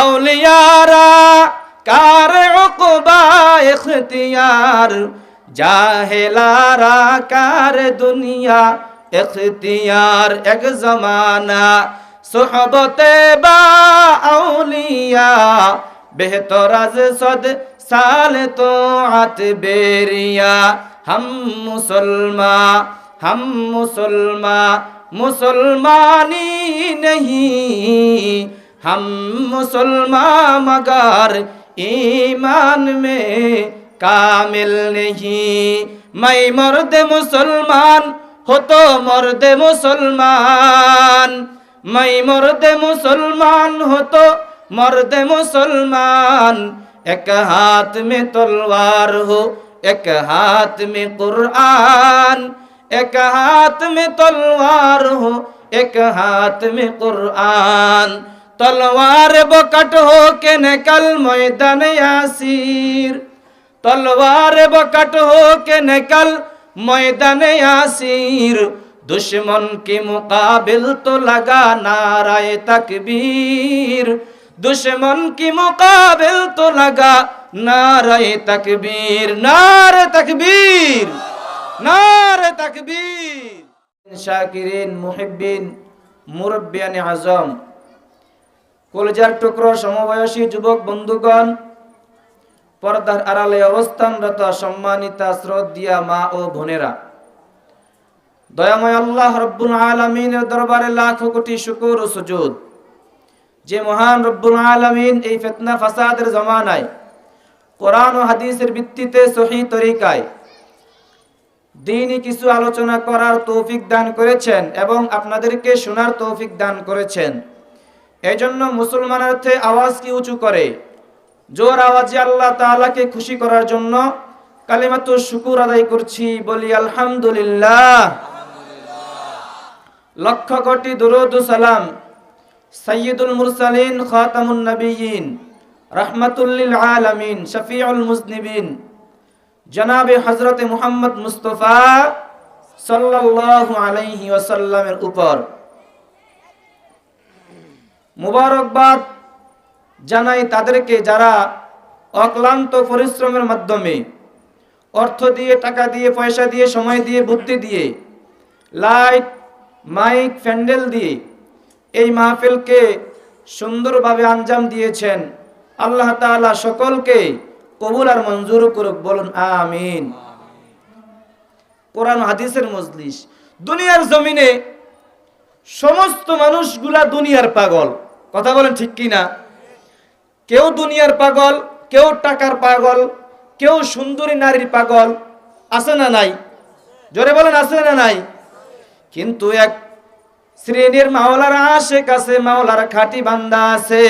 আউলিয়ারা, কার অকবা এখতিয়ার জাহেলারা, কার দুনিয়া এখতিয়ার এক জমানা সোহবতে বা আউলিয়া বেহতরাজ সদ সাল তো আত বেরিয়া। হাম মুসলমা হাম মুসলমা মুসলমানি নহী। हम मुसलमान मगर ईमान में कामिल नहीं मैं मर्द मुसलमान हो तो मर्द मुसलमान मैं मर्द मुसलमान हो तो मर्द मुसलमान एक हाथ में तलवार हो एक हाथ में कुरान एक हाथ में तलवार हो एक हाथ में कुरान तलवार बकट हो के निकल मैदान यासीर तलवार बकट हो के निकल मैदान यासीर दुश्मन के मुकाबिल तो लगा नाराय तकबीर दुश्मन की मुकाबिल तो लगा नारे तकबीर नारे तकबीर नारे तकबीर শাকিরিন মুহিব্বিন মুরব্বিয়ান আজম কলজার টুকরো সমবয়সী যুবক বন্ধুগণ, পর্দার আড়ালে অবস্থানরত সম্মানিতা শ্রদ্ধিয়া মা ও বোনেরা, দয়াময় আল্লাহ রব্বুল আলমিনের দরবারে লাখ কোটি শুকুর ও সুজুদ। যে মহান রব্বুল আলমিন এই ফেতনা ফাসাদের জমানায় কোরআন ও হাদিসের ভিত্তিতে সহি তরিকায় দিনই কিছু আলোচনা করার তৌফিক দান করেছেন এবং আপনাদেরকে শোনার তৌফিক দান করেছেন। এই জন্য মুসলমানার্থে আওয়াজ কি উঁচু করে? জোর আওয়াজে আল্লাহ তাআলাকে খুশি করার জন্য কালিমাতু শুকুর আদায় করছি, বলি আলহামদুলিল্লাহ। লক্ষ কোটি দুরুদ সালাম সাইয়্যিদুল মুরসালিন, খাতামুন নবিয়্যিন রহমাতুল্লিল আলামিন, শফিউল মুজনিবিন। জনাবে হজরতে মুহাম্মদ মুস্তফা সাল্লাল্লাহু আলাইহি ওয়াসাল্লামের উপর। মুবারকবাদ জানাই তাদেরকে যারা অক্লান্ত পরিশ্রমের মাধ্যমে অর্থ দিয়ে, টাকা দিয়ে, পয়সা দিয়ে, সময় দিয়ে, বুদ্ধি দিয়ে, লাইট, মাইক, প্যান্ডেল দিয়ে এই মাহফিলকে সুন্দরভাবে আঞ্জাম দিয়েছেন। আল্লাহ তাআলা সকলকে কবুল আর মঞ্জুর করুক, বলুন আমিন। কোরআন হাদিসের মজলিস। দুনিয়ার জমিনে সমস্ত মানুষগুলা দুনিয়ার পাগল। কথা বলেন ঠিক কি না কেউ দুনিয়ার পাগল, কেউ টাকার পাগল, কেউ সুন্দরী নারীর পাগল, আছে না নাই? জোরে বলেন, আছে না নাই? কিন্তু এক শ্রেণির মাওলার আশেক আছে, মাওলার খাটি বান্দা আছে।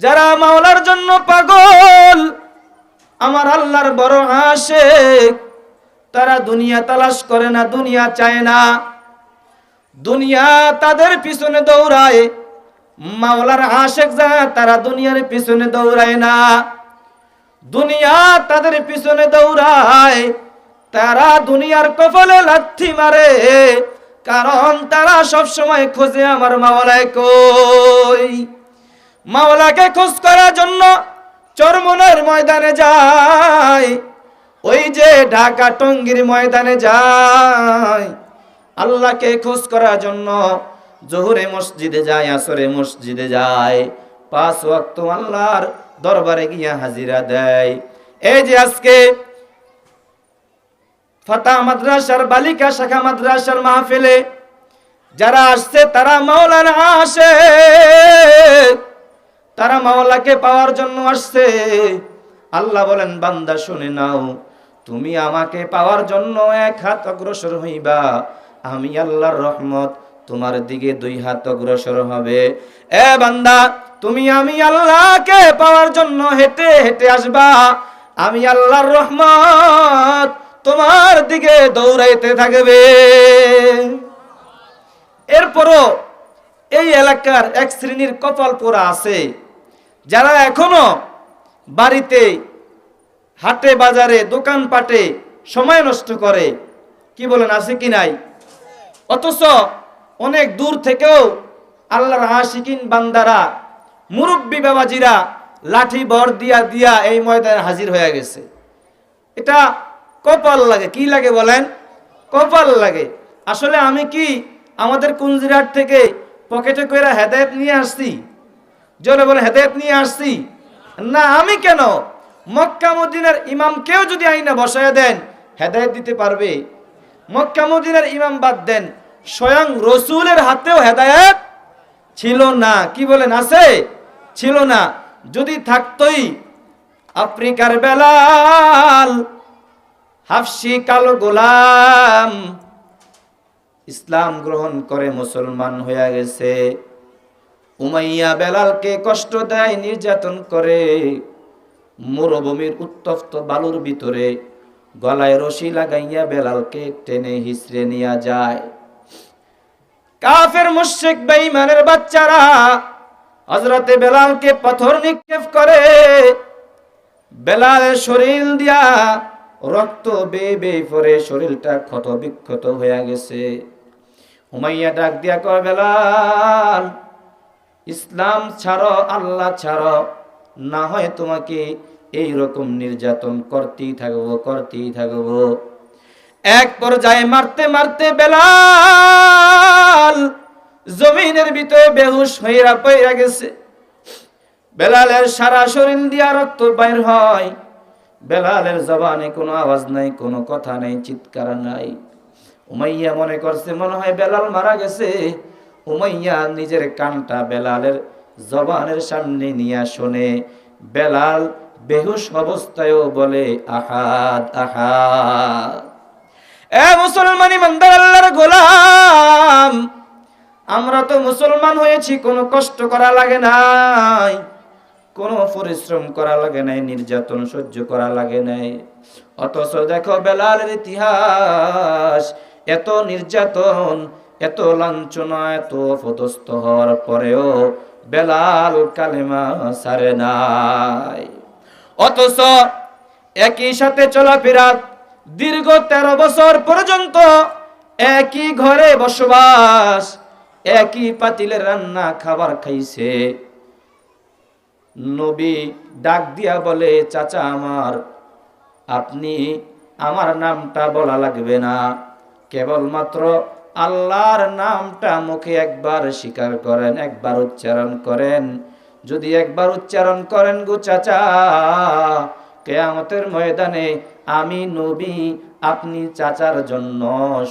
যারা মাওলার জন্য পাগল, আমার আল্লাহর বড় আশেক, তারা দুনিয়া তালাশ করে না, দুনিয়া চায় না। দুনিয়া তাদের পিছনে দৌড়ায় মাওলার আশেক যা তারা দুনিয়ার পিছনে দৌড়ায় না। দুনিয়া তাদের পিছনে দৌড়ায়, তারা দুনিয়ার কপালে লাথি মারে, কারণ তারা সব সময় খোঁজে আমার মাওলায় কই। মাওলাকে খোঁজ করার জন্য চরমনের ময়দানে যায়, ওই যে ঢাকা টঙ্গির ময়দানে যায়। আল্লাহকে খোঁজ করার জন্য জোহরে মসজিদে যায়, আসরে মসজিদে যায়। পাঁচ ওয়াক্ত আল্লাহর দরবারে গিয়া হাজিরা দেয়। এই যে আজকে ফাতা মাদ্রাসার বালিকা, শাখা মাদ্রাসার মাহফিলে যারা আসছে, তারা মাওলার আসে। তারা মাওলাকে পাওয়ার জন্য আসছে। আল্লাহ বলেন, বান্দা, শুনে নাও, তুমি আমাকে পাওয়ার জন্য এক হাত অগ্রসর হইবা। আমি আল্লাহর রহমত তোমার দিকে দুই হাত অগ্রসর হবে। এ বান্দা, তুমি আমি আল্লাহকে পাওয়ার জন্য হেঁটে হেঁটে আসবা। আমি আল্লাহর রহমত তোমার দিকে দৌড়াইতে থাকবে। এরপরও এই এলাকার এক শ্রেণির কপাল পোড়া আছে। যারা এখনও বাড়িতে, হাটে, বাজারে, দোকানপাটে সময় নষ্ট করে, কি বলেন, আছে কি নাই? অথচ অনেক দূর থেকেও আল্লাহর আশিকিন বান্দারা, মুরব্বী বাবাজিরা লাঠি বর দিয়া দিয়া এই ময়দানে হাজির হয়ে গেছে। এটা কপাল লাগে, কি লাগে বলেন? কপাল লাগে। আসলে আমি কি আমাদের কুঞ্জিরাট থেকে পকেটে কইরা হেদায়েত নিয়ে আসছি? জোরে বলে হেদায়েত নিয়ে আসছি? না, আমি কেন? মক্কা মদিনার ইমাম কেউ যদি আইনা বসায় দেন, হেদায়েত দিতে পারবে। মক্কা মদিনার ইমাম বাদ দেন। স্বয়ং রসুলের হাতেও হেদায়েত ছিল না। কি বলেন, আছে? ছিল না। যদি থাকতই আফ্রিকার বেলাল, হাফসি কালো গোলাম, ইসলাম গ্রহণ করে মুসলমান হয়ে গেছে। উমাইয়া বেলালকে কষ্ট দেয়, নির্যাতন করে। মরুভূমির উত্তপ্ত বালুর ভিতরে গলায় রশি লাগাইয়া বেলালকে টেনে হিসড়ে নিয়ে যায়। কাফের মুশরিক বেঈমানের বাচ্চারা হযরতে বেলালকে পাথর নিক্ষেপ করে, বেলালের শরীর দিয়া রক্ত বেয়ে বেয়ে পরে শরীরটা ক্ষত বিক্ষত হয়ে গেছে। হুমাইয়া ডাক দিয়া কয়, বেলাল, ইসলাম ছাড়ো, আল্লাহ ছাড়ো, না হয় তোমাকে এই রকম নির্যাতন করতেই থাকব করতেই থাকব। এক পর্যায়ে মারতে মারতে বেলাল জমিনের ভিতরে বেহুশ হইরা পইরা গেছে। বেলালের সারা শরীর দিয়া রক্ত বাইর হয়। বেলালের জবানে কোনো আওয়াজ নাই, কোনো কথা নাই, চিৎকার নাই। উমাইয়া মনে করছে, মনে হয় বেলাল মারা গেছে। উমাইয়া নিজের কানটা বেলালের জবানের সামনে নিয়ে শোনে। বেলাল বেহুশ অবস্থায়ও বলে, আহাদ আহাদ। এ মুসলমান ইমানদার আল্লাহর গোলাম, আমরা তো মুসলমান হয়েছি, কোনো কষ্ট করা লাগে নাই, কোনো পরিশ্রম করা লাগে নাই, নির্যাতন সহ্য করা লাগে নাই। অথচ দেখো বেলালের ইতিহাস, এত নির্যাতন, এত লাঞ্ছনা, এত অপদস্থ হওয়ার পরেও বেলাল কালেমা সারে নাই। অথচ একই সাথে চলাফেরা দীর্ঘ তেরো বছর পর্যন্ত একই ঘরে বসবাস, একই পাতিলে রান্না খাবার খাইছে। নবী ডাক দিয়া বলে, চাচা আমার, আপনি আমার নামটা বলা লাগবে না। কেবলমাত্র আল্লাহর নামটা মুখে একবার স্বীকার করেন, একবার উচ্চারণ করেন। যদি একবার উচ্চারণ করেন গো চাচা, কেয়ামতের ময়দানে আমি নবী, আপনি চাচার জন্য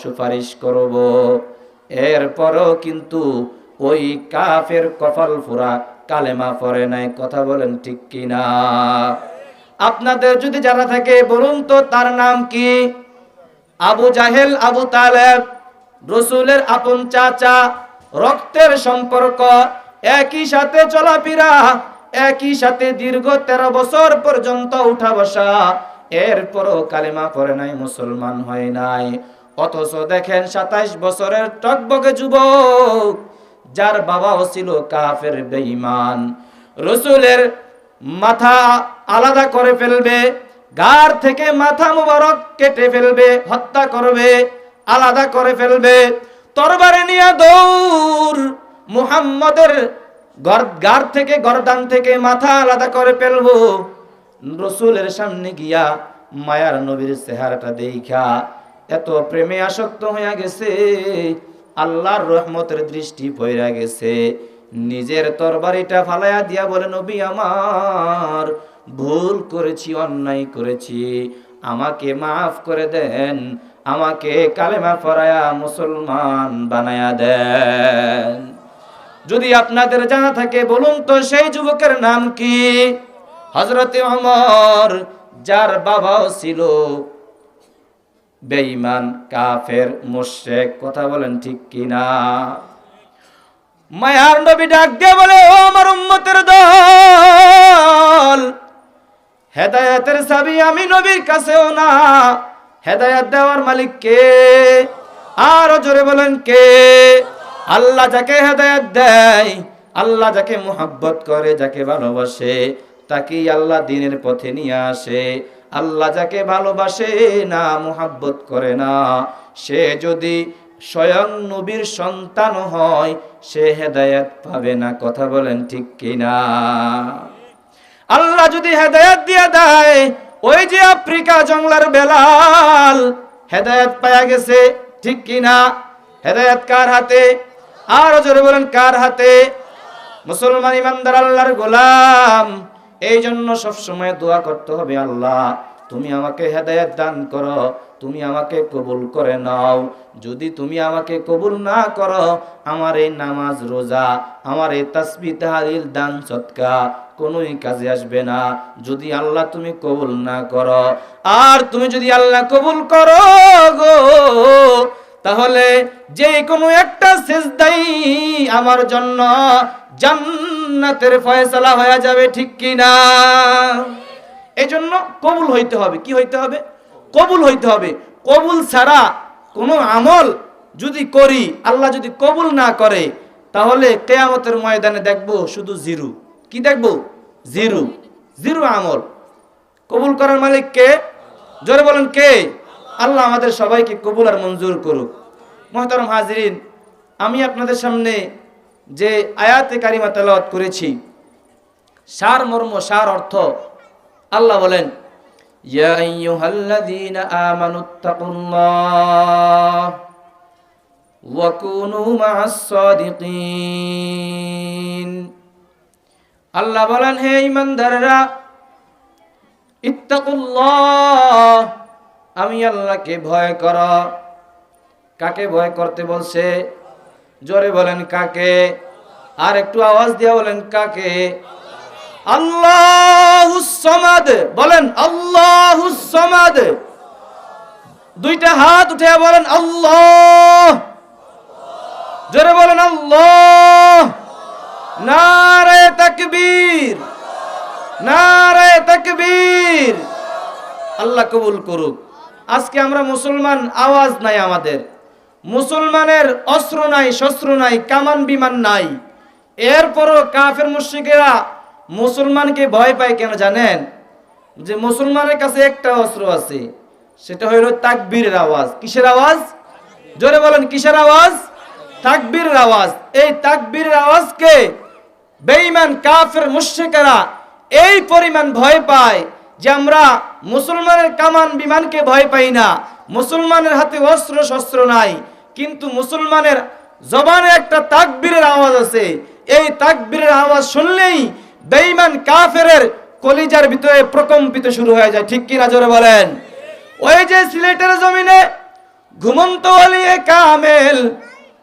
সুপারিশ করব। এরপরও কিন্তু ওই কাফের কপাল ফুরা কালেমা পরে নাই, কথা বলেন ঠিক কিনা? আপনাদের যদি জানা থাকে, বলুন তো তার নাম কি? আবু জাহেল, আবু তালেব, রসুলের আপন চাচা, রক্তের সম্পর্ক, একই সাথে চলাফেরা, একই সাথে দীর্ঘ তেরো বছর পর্যন্ত উঠা বসা এরপরও কালেমা পড়ে নাই, মুসলমান হয় নাই। অথচ দেখেন সাতাইশ বছরের টকবকে যুবক, যার বাবাও ছিল কাফের বেঈমান। রসুলের মাথা আলাদা করে ফেলবে, গার থেকে মাথা মুবারক কেটে ফেলবে, হত্যা করবে, আলাদা করে ফেলবে। তরবারে নিয়ে দৌড়, মুহাম্মদের গার থেকে, গরদান থেকে মাথা আলাদা করে ফেলব। রসুলের সামনে গিয়া মায়ার নবীর চেহারাটা দেখা এত প্রেমে আসক্ত হয়ে গেছে, আল্লাহর রহমতের দৃষ্টি পইরা গেছে। নিজের তরবারিটা ফালাইয়া দিয়া বলে, নবী আমার, ভুল করেছি, অন্যায় করেছি। আমাকে মাফ করে দেন, আমাকে কালেমা পড়ায়া মুসলমান বানায়া দেন। যদি আপনাদের জানা থাকে, বলুন তো সেই যুবকের নাম কি? হজরতে অমর যার বাবাও ছিল বেঈমান, কাফের, মুশরিক, কথা বলেন ঠিক কিনা? মায়ার নবী ডাক দিয়ে বলে, ও আমার উম্মতের দল, হেদায়েতের চাবি আমি নবীর কাছেও না। হেদায়েত দেওয়ার মালিক কে? আরও জোরে বলেন কে? আল্লাহ যাকে হেদায়েত দেয়, আল্লাহ যাকে মোহাব্বত করে, যাকে ভালোবাসে তাকেই আল্লাহ দিনের পথে নিয়ে আসে। আল্লাহ যাকে ভালোবাসে না মোহাব্বত করে না, সে যদি স্বয়ং নবীর সন্তান হয়, সে হেদায়েত পাবে না। কথা বলেন ঠিক কিনা? আল্লাহ যদি হেদায়েত দিয়ে দেয়, ওই যে আফ্রিকা জংলার বেলাল হেদায়েত পায়া গেছে, ঠিক কিনা? হেদায়েত কার হাতে? আর জোরে বলেন, কার হাতে? মুসলমান ইমানদার আল্লাহর গোলাম। এই জন্য সবসময় দোয়া করতে হবে, আল্লাহ, তুমি আমাকে হেদায়েত দান করো, তুমি আমাকে কবুল করে নাও। যদি তুমি আমাকে কবুল না করো, আমার এই নামাজ রোজা, আমার এই তাসবি তাহারিল দান সৎকা কোনোই কাজে আসবে না। যদি আল্লাহ তুমি কবুল না করো, আর তুমি যদি আল্লাহ কবুল করো গো, তাহলে যে কোনো একটা সেজদাই আমার জন্য জান্নাতের ফয়সালা হয়ে যাবে ঠিক কি না এজন্য কবুল হইতে হবে। কি হইতে হবে? কবুল হইতে হবে। কবুল ছাড়া কোনো আমল যদি করি, আল্লাহ যদি কবুল না করে, তাহলে কেয়ামতের ময়দানে দেখব শুধু জিরু। কি দেখব? জিরু। জিরু আমল। কবুল করার মালিক কে? জোরে বলেন কে? আল্লাহ আমাদের সবাইকে কবুল আর মঞ্জুর করুক। মহতরম হাজরিন, আমি আপনাদের সামনে যে আয়াতে কারিমা তেলাওয়াত করেছি, সার মর্ম, সার অর্থ আল্লাহ বলেন, ইয়া আইয়ুহাল্লাযীনা আমানুত্তাকুল্লাহ ওয়া কুনু মা'আস সাদিকিন। আল্লাহ বলেন, হে ঈমানদাররা, ইত্তাকুল্লাহ, আমি আল্লাহকে ভয় কর। কাকে ভয় করতে বলছে? জোরে বলেন কাকে? আর একটু আওয়াজ দিয়া বলেন কাকে? আল্লাহুস সামাদ। বলেন আল্লাহুস সামাদ। দুইটা হাত উঠে বলেন আল্লাহ। জোরে বলেন আল্লাহ। নারে তাকবীর। নারে তাকবীর। আল্লাহ কবুল করুক। আজকে আমরা মুসলমান, আওয়াজ নাই আমাদের। মুসলমানের অস্ত্র নাই, শস্ত্র নাই, কামান বিমান নাই। এরপরও কাফের মুশ্রিকেরা মুসলমানকে ভয় পায় কেন জানেন? যে মুসলমানের কাছে একটা অস্ত্র আছে, সেটা হইল তাকবীরের আওয়াজ। কিসের আওয়াজ? জোরে বলেন, কিসের আওয়াজ? তাকবীরের আওয়াজ। এই তাকবীরের আওয়াজকে বেঈমান কাফের মুশ্রিকেরা এই পরিমাণ ভয় পায় যে আমরা মুসলমানের কামান বিমানকে ভয় পাই না। মুসলমানের হাতে অস্ত্র, শস্ত্র নাই। কিন্তু মুসলমানের জবানে একটা তাকবীরের আওয়াজ আছে। এই তাকবীরের আওয়াজ শুনলেই বেঈমান কাফেরের কলিজার ভিতরে প্রকম্পিত শুরু হয়ে যায়। ঠিক কিনা জোরে বলেন? ওই যে সিলেটের জমিনে ঘুমন্ত আলিয়ে কামেল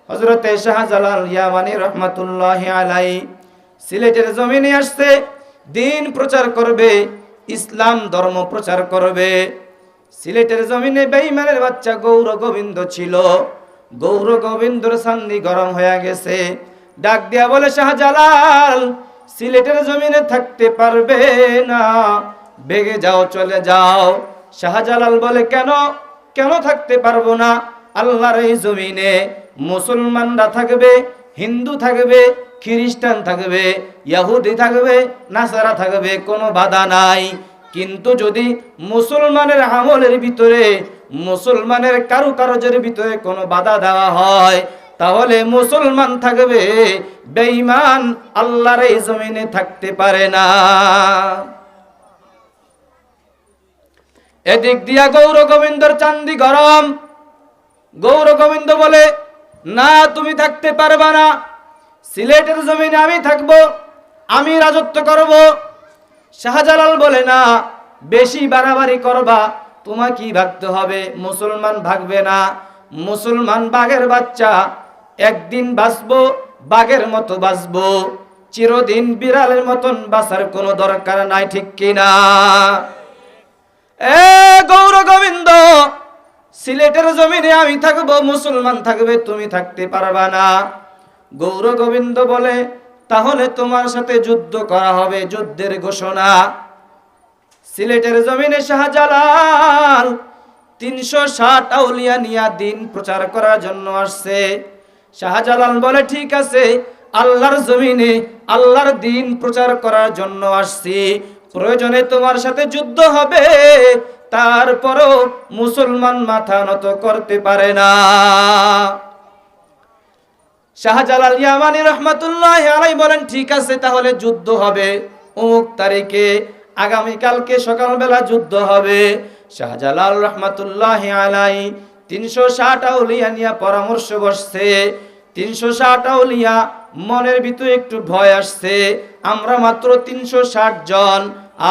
হজরতে শাহজালাল ইয়ামানি রহমাতুল্লাহ আলাই সিলেটের জমিনে আসছে, দিন প্রচার করবে, ইসলাম ধর্ম প্রচার করবে। সিলেটের জমিনে বেঈমানের বাচ্চা গৌর গোবিন্দ ছিল। গৌর গোবিন্দর সান্দি গরম হয়ে গেছে। ডাক দিয়া বলে, শাহজালাল, সিলেটের জমিনে থাকতে পারবে না। বেগে যাও, চলে যাও। শাহজালাল বলে, কেন? কেন থাকতে পারব না? আল্লাহর এই জমিনে মুসলমানরা থাকবে, হিন্দু থাকবে, খ্রিস্টান থাকবে, ইয়াহুদি থাকবে, নাসারা থাকবে, কোনো বাধা নাই। কিন্তু যদি মুসলমানের আমলের ভিতরে মুসলমানের কারও কারুকার্যের ভিতরে কোনো বাধা দেওয়া হয়, তাহলে মুসলমান থাকবে, বেঈমান আল্লাহর এই জমিনে থাকতে পারে না। এদিক দিয়া গৌর গোবিন্দর চান্দি গরম। গৌর গোবিন্দ বলে, না, তুমি থাকতে পারবা না। সিলেটের জমিনে আমি থাকব, আমি রাজত্ব করব। শাহজালাল বলে, না, বেশি বাড়াবাড়ি করবা। তোমার কি ভাগতে হবে, মুসলমান ভাগবে না। মুসলমান বাঘের বাচ্চা, একদিন বাঁচবো, বাঘের মতো বাঁচবো। চিরদিন বিড়ালের মতন বাঁচার কোনো দরকার নাই, ঠিক কিনা? এ গৌর গোবিন্দ, সিলেটের জমিনে আমি থাকব, মুসলমান থাকবে, তুমি থাকতে পারবা না। গৌর গোবিন্দ বলে, তাহলে তোমার সাথে যুদ্ধ করা হবে, যুদ্ধের ঘোষণা। সিলেটের জমিনে শাহজালাল তিনশো ষাট আউলিয়া নিয়া দিন প্রচার করার জন্য আসছে। শাহজালাল বলে, ঠিক আছে, আল্লাহর জমিনে আল্লাহর দিন প্রচার করার জন্য আসছি। প্রয়োজনে তোমার সাথে যুদ্ধ হবে, তারপরও মুসলমান মাথা নত করতে পারে না। শাহজালাল ইয়ামানি রহমাতুল্লাহ আলাই বলেন, ঠিক আছে, তাহলে যুদ্ধ হবে। অমুক তারিখে আগামীকালকে সকালবেলা যুদ্ধ হবে। শাহজালাল রহমাতুল্লাহ আলাই তিনশো ষাট আউলিয়া নিয়ে পরামর্শ বসছে। তিনশো ষাট আউলিয়া মনের ভিতরে একটু ভয় আসছে। আমরা মাত্র তিনশো ষাট জন,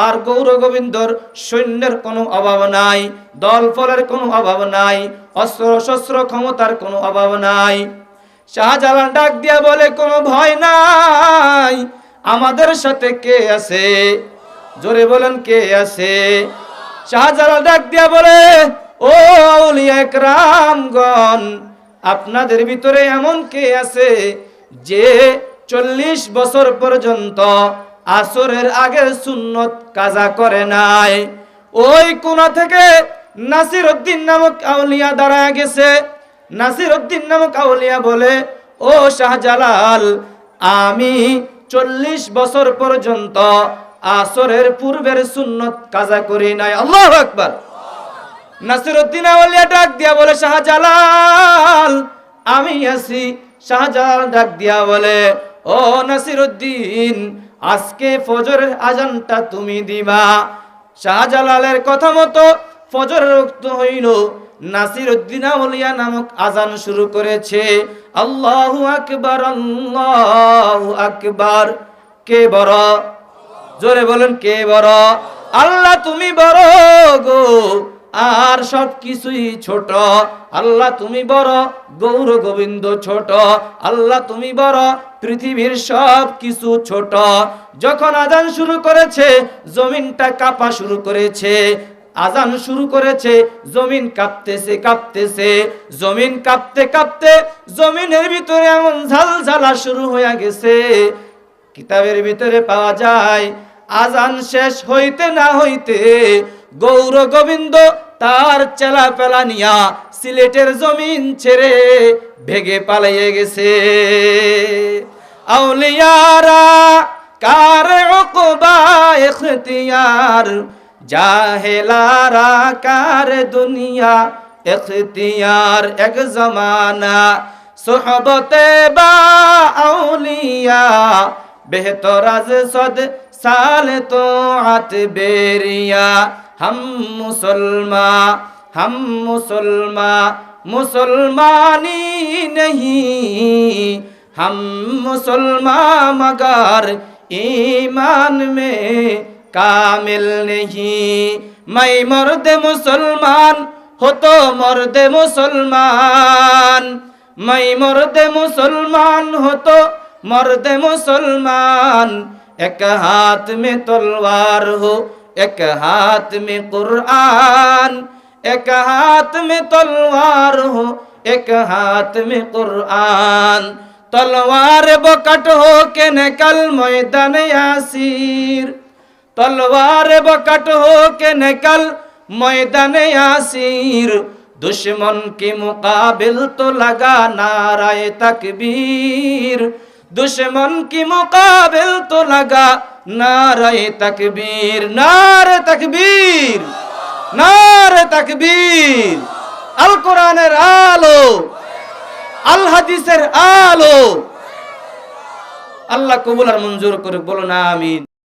আর গৌর গোবিন্দর সৈন্যের কোনো অভাব নাই, দল ফলের কোনো অভাব নাই, অস্ত্র শস্ত্র ক্ষমতার কোনো অভাব নাই। শাহজালাল ডাক দিয়া বলে, কোনো ভয় নাই। আমাদের সাথে কে আছে? জোরে বলেন কে আছে? শাহজালাল ডাক দিয়া বলে, ও আউলিয়া একরামগণ, আপনাদের ভিতরে এমন কে আছে যে চল্লিশ বছর পর্যন্ত আসরের আগের সুন্নত কাজা করে নাই? ওই কোনা থেকে নাসির উদ্দিন নামক আউলিয়া দাঁড়ায় গেছে। নাসির উদ্দিন নামক আউলিয়া বলে, ও শাহজালাল, আমি চল্লিশ বছর পর্যন্ত আসরের পূর্বের সুন্নত কাজা করি নাই। আল্লাহ আকবার। নাসিরুদ্দিন আউলিয়া ডাক দিয়া বলে, শাহজালাল, আমি আছি। শাহজালাল ডাক দিয়া বলে, ও নাসিরুদ্দিন, আজকে ফজরের আজানটা তুমি দিবা। শাহজালালের কথা মতো ফজরের রক্ত হইল। নাসির উদ্দিন আউলিয়া নামক আজান শুরু করেছে। আল্লাহু আকবার আল্লাহু আকবার, কে বড় জোরে বলেন, কে বড়? আল্লাহ তুমি বড় গো, আর সব কিছুই ছোট। আল্লাহ তুমি বড়, গৌর গোবিন্দ ছোট। আল্লাহ তুমি বড়, পৃথিবীর সব কিছু ছোট। যখন আজান শুরু করেছে, জমিনটা কাঁপা শুরু করেছে। আজান শুরু করেছে, জমিন কাঁপতেছে কাঁপতেছে। জমিন কাঁপতে কাঁপতে, জমিনের ভিতরে এমন ঝালঝালা শুরু হয়ে গেছে। কিতাবের ভিতরে পাওয়া যায় আজান শেষ হইতে না হইতে গৌর গোবিন্দ তার চেলা পেলা নিয়া সিলেটের জমিন ছেড়ে ভেগে পালাইয়ে গেছে। আউলিয়ারা, কার এখতিয়ার? জাহেলারা, কার দুনিয়া এখতিয়ার? এক জমানা সোহবতে বা আউলিয়া বেহতর আজ সদ সাল তো আত বেরিয়া, হাম মুসলমা হাম মুসলমা মুসলমানি নহি। হাম মুসলমা মগার ইমান মে কামিল নহি। মাই মর্দে মুসলমান হতো মর্দে মুসলমান। মাই মর্দে মুসলমান হতো মর্দে মুসলমান। मर्द मुसलमान एक हाथ में तलवार हो एक हाथ में कुरान एक हाथ में तलवार हो एक हाथ में कुरान तलवार बकट हो के निकल मैदान यासीर तलवार बकट हो के निकल मैदान यासीर दुश्मन के मुकाबिल तो लगा नाराय तकबीर দুশ্মন কি মোকাবিল তো লাগা? নারায় তকবীর নারে তকবীর নারে তকবীর। আল কোরআনের আলো, আল হাদিসের আলো। আল্লাহ কবুল আর মঞ্জুর করে বলো না আমিন।